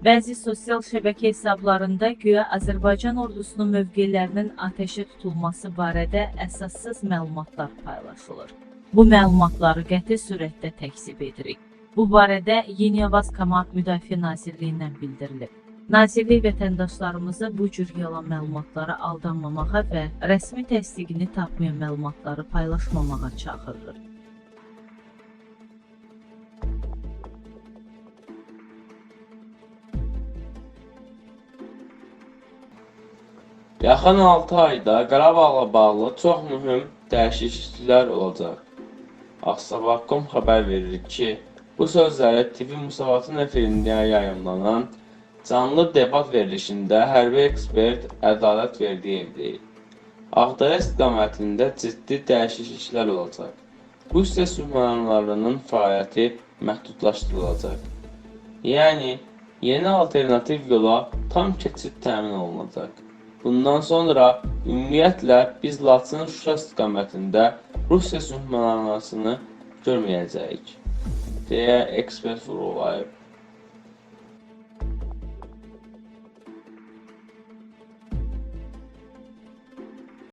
Bəzi sosial şəbəkə hesablarında güya Azərbaycan ordusunun mövqelərinin atəşə tutulması barədə əsassız məlumatlar paylaşılır. Bu məlumatları qəti surətdə təkzib edirik. Bu barədə Yeni Avaz Komand Müdafiə Nazirliyindən bildirilib. Nazirlik vətəndaşlarımızı bu cür yalan məlumatlara aldanmamağa və rəsmi təsdiqini tapmayan məlumatları paylaşmamağa çağırır. Yaxın 6 ayda Qarabağla bağlı çox mühüm dəyişikliklər olacaq. Ağsabakom xəbər verir ki, bu sözləri TV Musavatın efirində yayımlanan canlı debat verilişində hərbi ekspert Ədalət Verdiyev deyib. Ağdərə istiqamətində ciddi dəyişikliklər olacaq. Rusiya sülhməramlarının fəaliyyəti məhdudlaşdırılacaq. Yəni, yeni alternativ yola tam keçid təmin olunacaq. Bundan sonra ümumiyyətlə biz Laçın Şuşa istiqamətində Rusiya sülhməramlarını görməyəcəyik, deyə ekspert vurğulayıb.